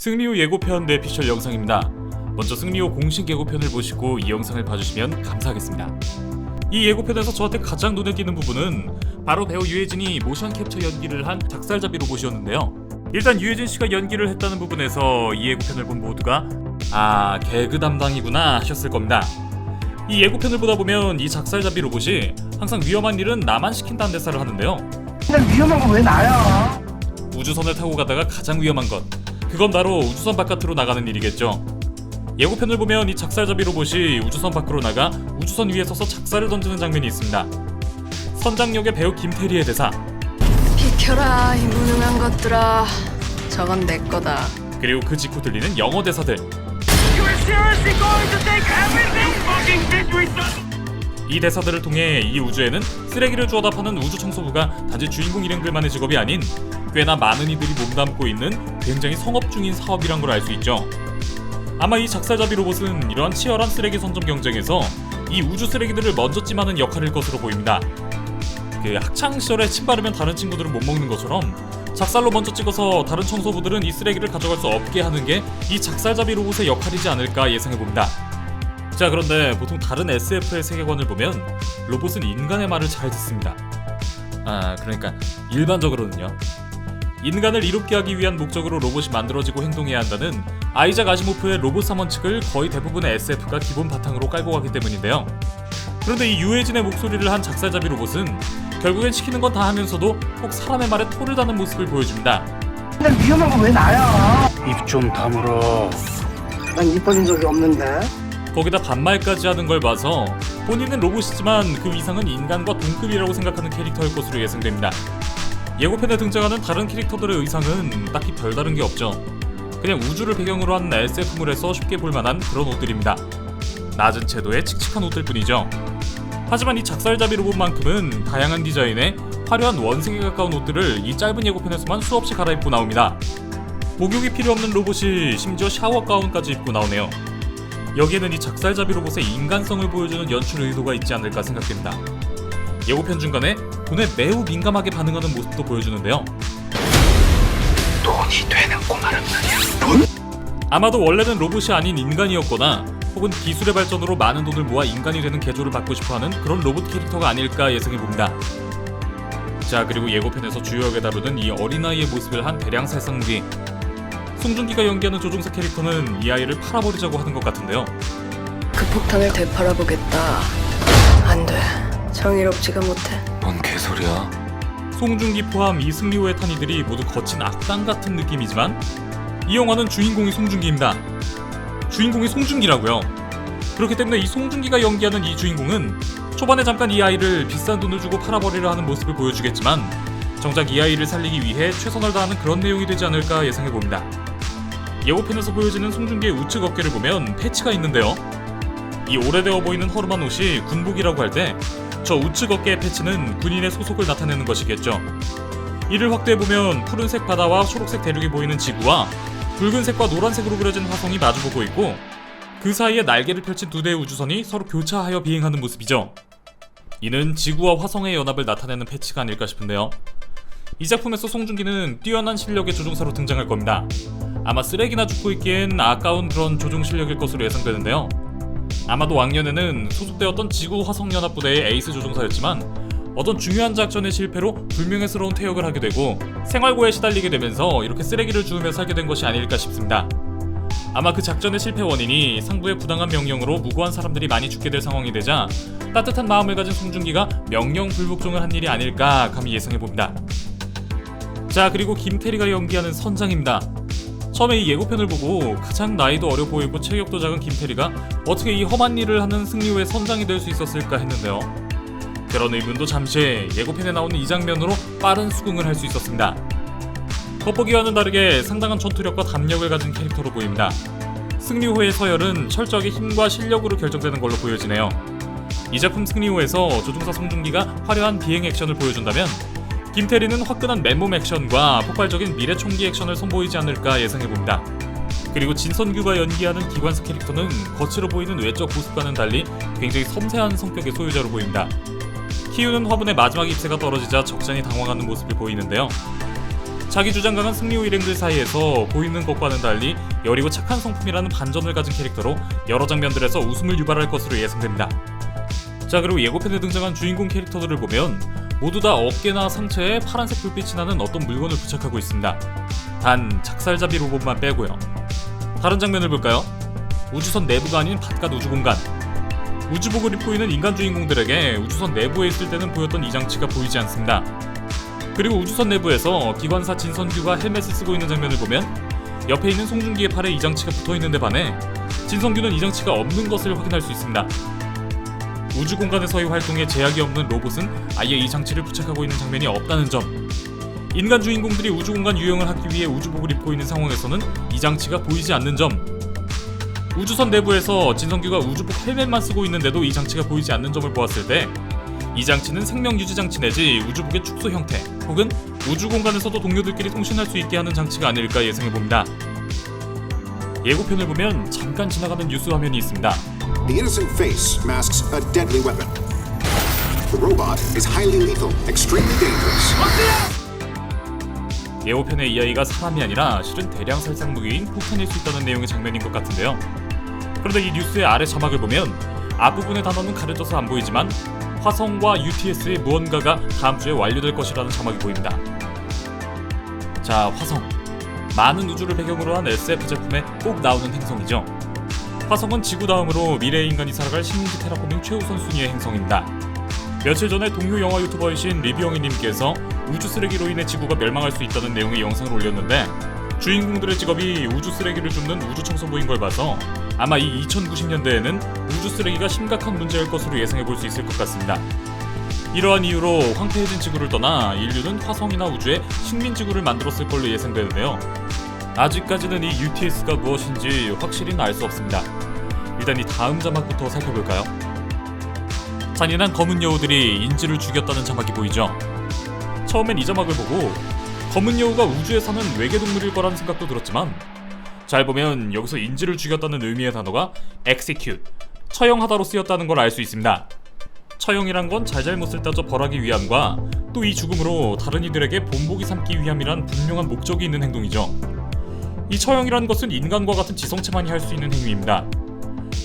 승리호 예고편 뇌피셜 영상입니다. 먼저 승리호 공식 예고편을 보시고 이 영상을 봐주시면 감사하겠습니다. 이 예고편에서 저한테 가장 눈에 띄는 부분은 바로 배우 유해진이 모션 캡처 연기를 한 작살잡이 로봇이었는데요. 일단 유해진 씨가 연기를 했다는 부분에서 이 예고편을 본 모두가 아 개그 담당이구나 하셨을 겁니다. 이 예고편을 보다 보면 이 작살잡이 로봇이 항상 위험한 일은 나만 시킨다는 대사를 하는데요. 근데 위험한 건 왜 나야? 우주선을 타고 가다가 가장 위험한 것 그건 바로 우주선 바깥으로 나가는 일이겠죠. 예고편을 보면 이 작살잡이 로봇이 우주선 밖으로 나가 우주선 위에 서서 작살을 던지는 장면이 있습니다. 선장역의 배우 김태리의 대사. 비켜라 이 무능한 것들아. 저건 내 거다. 그리고 그 직후 들리는 영어 대사들 이 대사들을 통해 이 우주에는 쓰레기를 주워다 파는 우주 청소부가 단지 주인공 일행들만의 직업이 아닌 꽤나 많은 이들이 몸담고 있는 굉장히 성업 중인 사업이란 걸 알 수 있죠. 아마 이 작살잡이 로봇은 이러한 치열한 쓰레기 선점 경쟁에서 이 우주 쓰레기들을 먼저 찜하는 역할일 것으로 보입니다. 그 학창 시절에 침 바르면 다른 친구들은 못 먹는 것처럼 작살로 먼저 찍어서 다른 청소부들은 이 쓰레기를 가져갈 수 없게 하는 게 이 작살잡이 로봇의 역할이지 않을까 예상해 봅니다. 자 그런데 보통 다른 SF의 세계관을 보면 로봇은 인간의 말을 잘 듣습니다. 아 그러니까 일반적으로는요. 인간을 이롭게 하기 위한 목적으로 로봇이 만들어지고 행동해야 한다는 아이작 아시모프의 로봇 사원 측을 거의 대부분의 SF가 기본 바탕으로 깔고 가기 때문인데요. 그런데 이 유해진의 목소리를 한 작살잡이 로봇은 결국엔 시키는 건 다 하면서도 꼭 사람의 말에 토를 다는 모습을 보여줍니다. 근데 위험한 건왜 나야? 입 좀 다물어. 난 이뻐진 적이 없는데. 거기다 반말까지 하는 걸 봐서 본인은 로봇이지만 그 위상은 인간과 동급이라고 생각하는 캐릭터일 것으로 예상됩니다. 예고편에 등장하는 다른 캐릭터들의 의상은 딱히 별다른 게 없죠. 그냥 우주를 배경으로 한 SF물에서 쉽게 볼만한 그런 옷들입니다. 낮은 채도의 칙칙한 옷들 뿐이죠. 하지만 이 작살잡이 로봇만큼은 다양한 디자인의 화려한 원색에 가까운 옷들을 이 짧은 예고편에서만 수없이 갈아입고 나옵니다. 목욕이 필요 없는 로봇이 심지어 샤워 가운까지 입고 나오네요. 여기에는 이 작살잡이 로봇의 인간성을 보여주는 연출 의도가 있지 않을까 생각됩니다. 예고편 중간에 돈에 매우 민감하게 반응하는 모습도 보여주는데요. 돈이 되는 꼬마란 말이야. 아마도 원래는 로봇이 아닌 인간이었거나 혹은 기술의 발전으로 많은 돈을 모아 인간이 되는 개조를 받고 싶어하는 그런 로봇 캐릭터가 아닐까 예상해 봅니다. 자 그리고 예고편에서 주요 역에 다루는 이 어린아이의 모습을 한 대량 살상무기 송중기가 연기하는 조종사 캐릭터는 이 아이를 팔아버리자고 하는 것 같은데요. 그 폭탄을 되팔아보겠다 안 돼 정의롭지가 못해 뭔 개소리야? 송중기 포함 이승리호의 탄이들이 모두 거친 악당 같은 느낌이지만 이 영화는 주인공이 송중기입니다. 주인공이 송중기라고요. 그렇기 때문에 이 송중기가 연기하는 이 주인공은 초반에 잠깐 이 아이를 비싼 돈을 주고 팔아버리려 하는 모습을 보여주겠지만 정작 이 아이를 살리기 위해 최선을 다하는 그런 내용이 되지 않을까 예상해 봅니다. 예고편에서 보여지는 송중기의 우측 어깨를 보면 패치가 있는데요. 이 오래되어 보이는 허름한 옷이 군복이라고 할 때 저 우측 어깨의 패치는 군인의 소속을 나타내는 것이겠죠. 이를 확대해보면 푸른색 바다와 초록색 대륙이 보이는 지구와 붉은색과 노란색으로 그려진 화성이 마주보고 있고 그 사이에 날개를 펼친 두 대의 우주선이 서로 교차하여 비행하는 모습이죠. 이는 지구와 화성의 연합을 나타내는 패치가 아닐까 싶은데요. 이 작품에서 송중기는 뛰어난 실력의 조종사로 등장할 겁니다. 아마 쓰레기나 줍고 있기엔 아까운 그런 조종 실력일 것으로 예상되는데요. 아마도 왕년에는 소속되었던 지구 화성연합 부대의 에이스 조종사였지만 어떤 중요한 작전의 실패로 불명예스러운 퇴역을 하게 되고 생활고에 시달리게 되면서 이렇게 쓰레기를 주우며 살게 된 것이 아닐까 싶습니다. 아마 그 작전의 실패 원인이 상부의 부당한 명령으로 무고한 사람들이 많이 죽게 될 상황이 되자 따뜻한 마음을 가진 송중기가 명령 불복종을 한 일이 아닐까 감히 예상해 봅니다. 자 그리고 김태리가 연기하는 선장입니다. 처음에 이 예고편을 보고 가장 나이도 어려 보이고 체격도 작은 김태리가 어떻게 이 험한 일을 하는 승리호의 선장이 될 수 있었을까 했는데요. 그런 의문도 잠시 예고편에 나오는 이 장면으로 빠른 수긍을 할 수 있었습니다. 겉보기와는 다르게 상당한 전투력과 담력을 가진 캐릭터로 보입니다. 승리호의 서열은 철저하게 힘과 실력으로 결정되는 걸로 보여지네요. 이 작품 승리호에서 조종사 송중기가 화려한 비행 액션을 보여준다면 김태리는 화끈한 맨몸 액션과 폭발적인 미래 총기 액션을 선보이지 않을까 예상해봅니다. 그리고 진선규가 연기하는 기관사 캐릭터는 거칠어 보이는 외적 모습과는 달리 굉장히 섬세한 성격의 소유자로 보입니다. 키우는 화분의 마지막 잎새가 떨어지자 적잖이 당황하는 모습을 보이는데요. 자기 주장 강한 승리호 일행들 사이에서 보이는 것과는 달리 여리고 착한 성품이라는 반전을 가진 캐릭터로 여러 장면들에서 웃음을 유발할 것으로 예상됩니다. 자 그리고 예고편에 등장한 주인공 캐릭터들을 보면 모두 다 어깨나 상체에 파란색 불빛이 나는 어떤 물건을 부착하고 있습니다. 단 작살잡이 로봇만 빼고요. 다른 장면을 볼까요? 우주선 내부가 아닌 바깥 우주 공간. 우주복을 입고 있는 인간 주인공들에게 우주선 내부에 있을 때는 보였던 이 장치가 보이지 않습니다. 그리고 우주선 내부에서 기관사 진선규가 헬멧을 쓰고 있는 장면을 보면 옆에 있는 송중기의 팔에 이 장치가 붙어 있는데 반해 진선규는 이 장치가 없는 것을 확인할 수 있습니다. 우주 공간에서의 활동에 제약이 없는 로봇은 아예 이 장치를 부착하고 있는 장면이 없다는 점. 인간 주인공들이 우주 공간 유영을 하기 위해 우주복을 입고 있는 상황에서는 이 장치가 보이지 않는 점. 우주선 내부에서 진성규가 우주복 헬멧만 쓰고 있는데도 이 장치가 보이지 않는 점을 보았을 때 이 장치는 생명 유지 장치 내지 우주복의 축소 형태 혹은 우주 공간에서도 동료들끼리 통신할 수 있게 하는 장치가 아닐까 예상해 봅니다. 예고편을 보면 잠깐 지나가는 뉴스 화면이 있습니다. The innocent face masks a deadly weapon. The robot is highly lethal, extremely dangerous. 예고편의 이 아이가 사람이 아니라 실은 대량 살상 무기인 폭탄일 수 있다는 내용의 장면인 것 같은데요. 그런데 이 뉴스의 아래 자막을 보면 앞부분의 단어는 가려져서 안 보이지만 화성과 UTS의 무언가가 다음 주에 완료될 것이라는 자막이 보입니다. 자, 화성. 많은 우주를 배경으로 한 SF 제품에 꼭 나오는 행성이죠. 화성은 지구 다음으로 미래 인간이 살아갈 식민지 테라포밍 최우선 순위의 행성입니다. 며칠 전에 동료 영화 유튜버이신 리뷰영이님께서 우주 쓰레기로 인해 지구가 멸망할 수 있다는 내용의 영상을 올렸는데 주인공들의 직업이 우주 쓰레기를 줍는 우주 청소부인 걸 봐서 아마 이 2090년대에는 우주 쓰레기가 심각한 문제일 것으로 예상해 볼 수 있을 것 같습니다. 이러한 이유로 황폐해진 지구를 떠나 인류는 화성이나 우주에 식민 지구를 만들었을 걸로 예상되는데요. 아직까지는 이 UTS가 무엇인지 확실히는 알 수 없습니다. 일단 이 다음 자막부터 살펴볼까요? 잔인한 검은 여우들이 인지를 죽였다는 자막이 보이죠. 처음엔 이 자막을 보고 검은 여우가 우주에 사는 외계 동물일 거라는 생각도 들었지만 잘 보면 여기서 인지를 죽였다는 의미의 단어가 execute, 처형하다로 쓰였다는 걸 알 수 있습니다. 처형이란 건 잘잘못을 따져 벌하기 위함과 또 이 죽음으로 다른 이들에게 본보기 삼기 위함이란 분명한 목적이 있는 행동이죠. 이 처형이란 것은 인간과 같은 지성체만이 할 수 있는 행위입니다.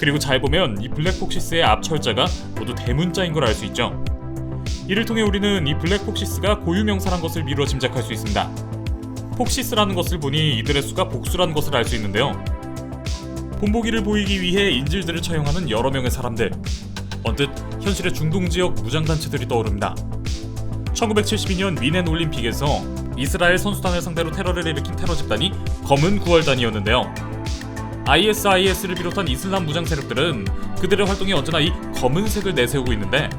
그리고 잘 보면 이 블랙폭시스의 앞철자가 모두 대문자인 걸 알 수 있죠. 이를 통해 우리는 이 블랙폭시스가 고유명사란 것을 미루어 짐작할 수 있습니다. 폭시스라는 것을 보니 이들의 수가 복수라는 것을 알 수 있는데요. 본보기를 보이기 위해 인질들을 처형하는 여러 명의 사람들. 언뜻 현실의 중동 지역 무장단체들이 떠오릅니다. 1972년 미넨 올림픽에서 이스라엘 선수단을 상대로 테러를 일으킨 테러 집단이 검은 구월단이었는데요. ISIS를 비롯한 이슬람 무장 세력들은 그들의 활동에 언제나 이 검은색을 내세우고 있는데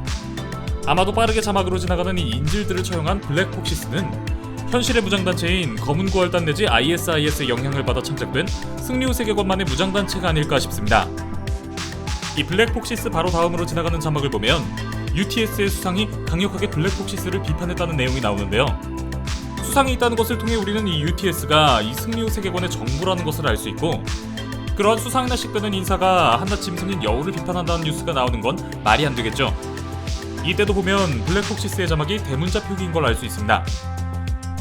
아마도 빠르게 자막으로 지나가는 이 인질들을 처형한 블랙폭시스는 현실의 무장단체인 검은 구월단 내지 ISIS의 영향을 받아 창작된 승리호 세계관만의 무장단체가 아닐까 싶습니다. 이 블랙폭시스 바로 다음으로 지나가는 자막을 보면 UTS의 수상이 강력하게 블랙폭시스를 비판했다는 내용이 나오는데요. 수상이 있다는 것을 통해 우리는 이 UTS가 이 승리호 세계관의 정부라는 것을 알 수 있고 그러한 수상이나 식되는 인사가 한낱 짐승인 여우를 비판한다는 뉴스가 나오는 건 말이 안 되겠죠. 이때도 보면 블랙폭시스의 자막이 대문자 표기인 걸 알 수 있습니다.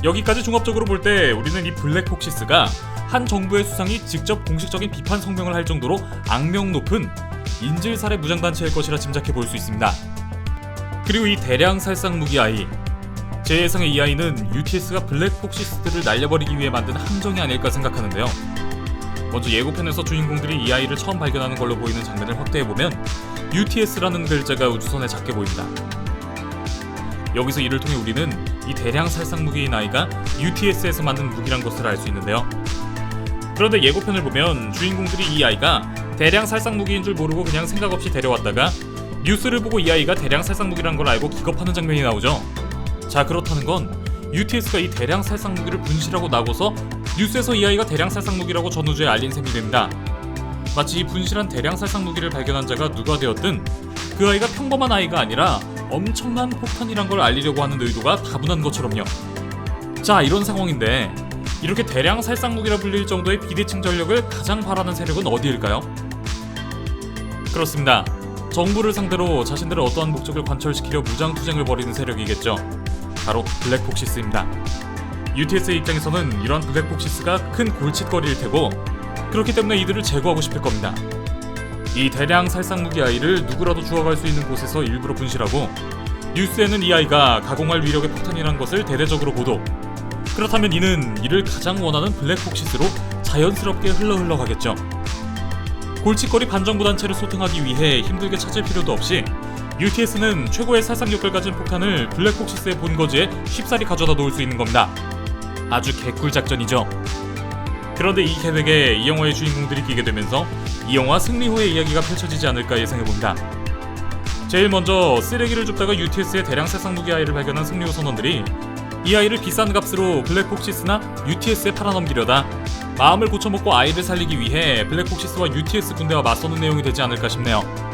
여기까지 종합적으로 볼 때 우리는 이 블랙폭시스가 한 정부의 수상이 직접 공식적인 비판 성명을 할 정도로 악명 높은 인질 살해 무장단체일 것이라 짐작해 볼 수 있습니다. 그리고 이 대량 살상 무기 아이 제 예상에 이 아이는 UTS가 블랙폭시스들을 날려버리기 위해 만든 함정이 아닐까 생각하는데요. 먼저 예고편에서 주인공들이 이 아이를 처음 발견하는 걸로 보이는 장면을 확대해보면 UTS라는 글자가 우주선에 작게 보입니다. 여기서 이를 통해 우리는 이 대량 살상 무기인 아이가 UTS에서 만든 무기란 것을 알 수 있는데요. 그런데 예고편을 보면 주인공들이 이 아이가 대량 살상 무기인 줄 모르고 그냥 생각 없이 데려왔다가 뉴스를 보고 이 아이가 대량 살상 무기란 걸 알고 기겁하는 장면이 나오죠. 자 그렇다는 건 UTS가 이 대량 살상 무기를 분실하고 나고서 뉴스에서 이 아이가 대량 살상 무기라고 전우주에 알린 셈이 됩니다. 마치 이 분실한 대량 살상 무기를 발견한 자가 누가 되었든 그 아이가 평범한 아이가 아니라 엄청난 폭탄이란 걸 알리려고 하는 의도가 다분한 것처럼요. 자 이런 상황인데 이렇게 대량 살상 무기라 불릴 정도의 비대칭 전력을 가장 바라는 세력은 어디일까요? 그렇습니다. 정부를 상대로 자신들의 어떠한 목적을 관철시키려 무장 투쟁을 벌이는 세력이겠죠. 바로 블랙폭시스입니다. UTS의 입장에서는 이런 블랙폭시스가 큰 골칫거리일 테고 그렇기 때문에 이들을 제거하고 싶을 겁니다. 이 대량 살상 무기 아이를 누구라도 주워갈 수 있는 곳에서 일부러 분실하고 뉴스에는 이 아이가 가공할 위력의 폭탄이라는 것을 대대적으로 보도. 그렇다면 이는 이를 가장 원하는 블랙폭시스로 자연스럽게 흘러 흘러가겠죠. 골칫거리 반정부 단체를 소탕하기 위해 힘들게 찾을 필요도 없이 UTS는 최고의 살상력을 가진 폭탄을 블랙폭시스의 본거지에 쉽사리 가져다 놓을 수 있는 겁니다. 아주 개꿀 작전이죠. 그런데 이 계획에 이 영화의 주인공들이 끼게 되면서 이 영화 승리 후의 이야기가 펼쳐지지 않을까 예상해봅니다. 제일 먼저 쓰레기를 줍다가 UTS의 대량 살상 무기 아이를 발견한 승리호 선원들이 이 아이를 비싼 값으로 블랙폭시스나 UTS에 팔아넘기려다 마음을 고쳐먹고 아이를 살리기 위해 블랙폭시스와 UTS 군대와 맞서는 내용이 되지 않을까 싶네요.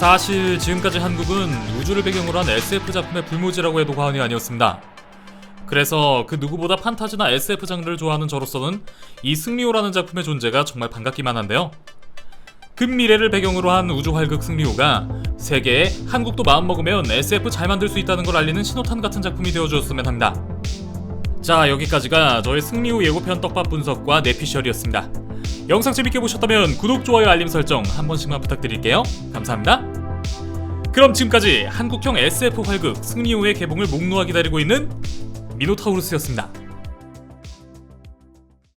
사실 지금까지 한국은 우주를 배경으로 한 SF 작품의 불모지라고 해도 과언이 아니었습니다. 그래서 그 누구보다 판타지나 SF 장르를 좋아하는 저로서는 이 승리호라는 작품의 존재가 정말 반갑기만 한데요. 근미래를 배경으로 한 우주 활극 승리호가 세계에 한국도 마음먹으면 SF 잘 만들 수 있다는 걸 알리는 신호탄 같은 작품이 되어주었으면 합니다. 자 여기까지가 저의 승리호 예고편 떡밥 분석과 내피셜이었습니다. 영상 재밌게 보셨다면 구독, 좋아요, 알림 설정 한 번씩만 부탁드릴게요. 감사합니다. 그럼 지금까지 한국형 SF 활극 승리호의 개봉을 목놓아 기다리고 있는 미노타우루스였습니다.